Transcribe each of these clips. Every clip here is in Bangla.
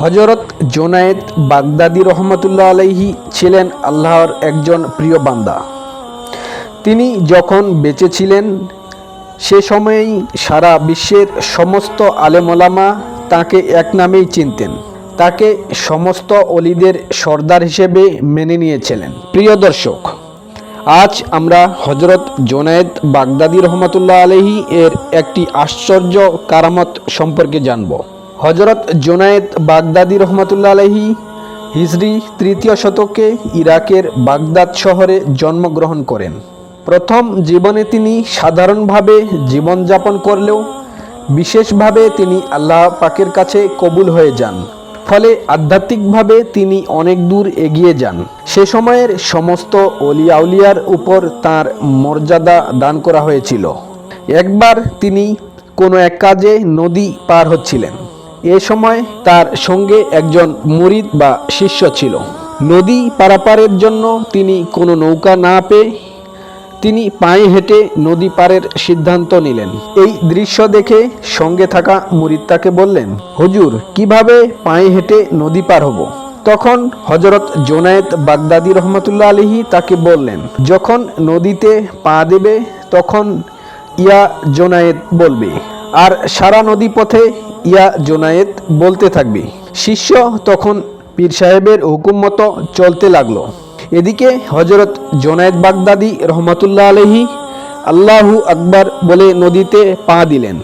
হজরত জোনায়েদ বাগদাদি রহমতুল্লাহ আলাইহি ছিলেন আল্লাহর একজন প্রিয় বান্দা। তিনি যখন বেঁচে ছিলেন, সে সময়েই সারা বিশ্বের সমস্ত আলেমোলামা তাকে এক নামেই চিনতেন। তাকে সমস্ত অলিদের সর্দার হিসেবে মেনে নিয়েছিলেন। প্রিয় দর্শক, আজ আমরা হজরত জোনায়েদ বাগদাদি রহমতুল্লাহ আলহি এর একটি আশ্চর্য কারামত সম্পর্কে জানব। হজরত জোনায়েদ বাগদাদি রহমতুল্লাহ আলহি হিজরি তৃতীয় শতকে ইরাকের বাগদাদ শহরে জন্মগ্রহণ করেন। প্রথম জীবনে তিনি সাধারণভাবে জীবনযাপন করলেও বিশেষভাবে তিনি আল্লাহ পাকের কাছে কবুল হয়ে যান। ফলে আধ্যাত্মিকভাবে তিনি অনেক দূর এগিয়ে যান। সে সময়ের সমস্ত অলিয়া উলিয়ার উপর তার মর্যাদা দান করা হয়েছিল। একবার তিনি কোনো এক কাজে নদী পার হচ্ছিলেন। এ সময় তার সঙ্গে একজন মুরিদ বা শিষ্য ছিল। নদী পারাপারের জন্য তিনি কোনো নৌকা না পেয়ে তিনি পায়ে হেঁটে নদী পারের সিদ্ধান্ত নিলেন। এই দৃশ্য দেখে সঙ্গে থাকা মুরিদ তাকে বললেন, হুজুর, কীভাবে পায়ে হেঁটে নদী পার হব? তখন হজরত জোনায়েত বাগদাদি রহমতুল্লাহ আলহি তাকে বললেন, যখন নদীতে পা দেবে তখন ইয়া জোনায়েত বলবে, আর সারা নদী পথে ইয়া জোনায়েত বলতে থাকবে। শিষ্য তখন পীর সাহেবের হুকুম মতো চলতে লাগল। এদিকে হজরত জোনায়েদ বাগদাদি রহমতুল্লাহ আলহি আল্লাহু আকবার বলে নদীতে পা দিলেন।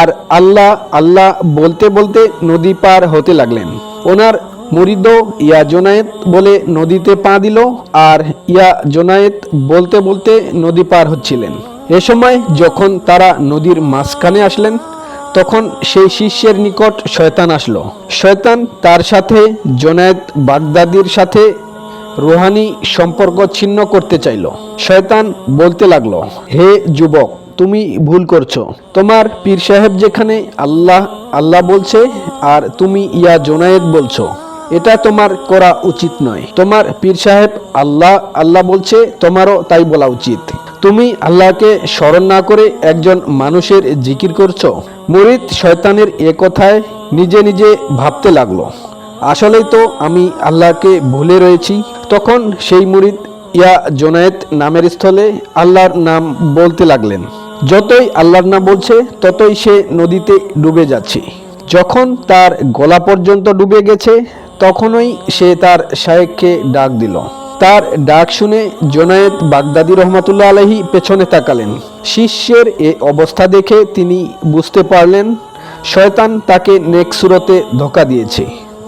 আর আল্লাহ আল্লাহ বলতে বলতে নদী পার হতে লাগলেন। ওনার মুরিদ ইয়া জোনায়েত বলে নদীতে পা দিল আর ইয়া জোনায়েত বলতে বলতে নদী পার হচ্ছিলেন। এ সময় যখন তারা নদীর মাঝখানে আসলেন তখন সেই শিষ্যের নিকট শয়তান আসলো। শয়তান তার সাথে জোনায়েদ বাগদাদির সাথে রুহানি সম্পর্ক ছিন্ন করতে চাইল। শয়তান বলতে লাগল, হে যুবক, তুমি ভুল করছ। তোমার পীর সাহেব যেখানে আল্লাহ আল্লাহ বলছে আর তুমি ইয়া জোনায়েদ বলছো, এটা তোমার করা উচিত নয়। তোমার পীর সাহেব আল্লাহ আল্লাহ বলছে, তোমারও তাই বলা উচিত। তুমি আল্লাহকে স্মরণ না করে একজন মানুষের জিকির করছ? মুরিদ শয়তানের এ কথায় নিজে নিজে ভাবতে লাগল। আসলেই তো আমি আল্লাহকে ভুলে রয়েছি। তখন সেই মুরিদ ইয়া জোনায়েত নামের স্থলে আল্লাহর নাম বলতে লাগলেন। যতই আল্লাহর নাম বলছে, ততই সে নদীতে ডুবে যাচ্ছে। যখন তার গলা পর্যন্ত ডুবে গেছে, তখনই সে তার শায়েককে ডাক দিল। তার ডাক শুনে জোনায়েদ বাগদাদি রহমতুল্লাহ আলহি পেছনে তাকালেন। শিষ্যের এ অবস্থা দেখে তিনি বুঝতে পারলেন, শয়তান তাকে নেক সুরতে ধোকা দিয়েছে।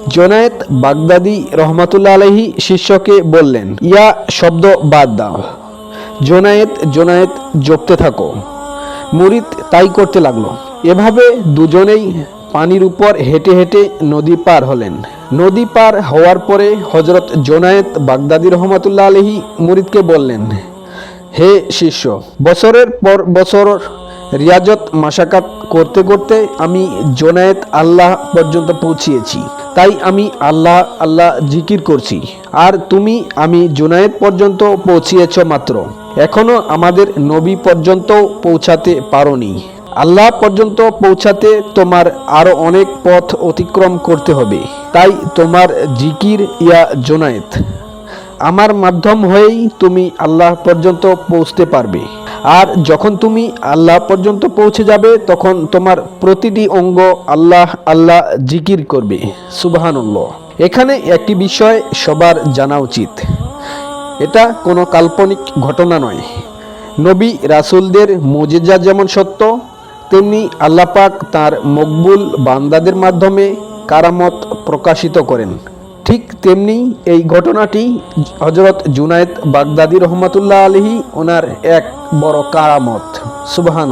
জোনায়েত বাগদাদি রহমতুল্লা আলহি শিষ্যকে বললেন, ইয়া শব্দ বাদ দাও। জোনায়েত জোনায়েত জপতে থাকো। মুরিদ তাই করতে লাগল। এভাবে দুজনেই পানির উপর হেঁটে হেঁটে নদী পার হলেন। নদী পার হওয়ার পরে হজরত জোনায়েত বাগদাদি রহমতুল্লাহ আলহি মুরিদকে বললেন, হে শিষ্য, বছরের পর বছর রিয়াজত মাসাকাত করতে করতে আমি জোনায়েত আল্লাহ পর্যন্ত পৌঁছিয়েছি। তাই আমি আল্লাহ আল্লাহ জিকির করছি। আর তুমি, আমি জোনায়েত পর্যন্ত পৌঁছিয়েছ মাত্র। এখনও আমাদের নবী পর্যন্ত পৌঁছাতে পারোনি। আল্লাহ পর্যন্ত পৌঁছাতে তোমার আরও অনেক পথ অতিক্রম করতে হবে। তাই তোমার জিকির ইয়া জোনায়েত আমার মাধ্যম হয়েই তুমি আল্লাহ পর্যন্ত পৌঁছতে পারবে। আর যখন তুমি আল্লাহ পর্যন্ত পৌঁছে যাবে, তখন তোমার প্রতিটি অঙ্গ আল্লাহ আল্লাহ জিকির করবে। সুবাহানুল্লাহ। এখানে একটি বিষয় সবার জানা উচিত। এটা কোনো কাল্পনিক ঘটনা নয়। নবী রাসূলদের মুজিজা যেমন সত্য তেমনি আল্লাপাক তার মকবুল বান্দাদের মাধ্যমে কারামত প্রকাশিত করেন। ঠিক তেমনি এই ঘটনাটি হজরত জুনায়েদ বাগদাদি রহমতুল্লাহ আলহি ওনার এক বড় কারামত। সুবাহান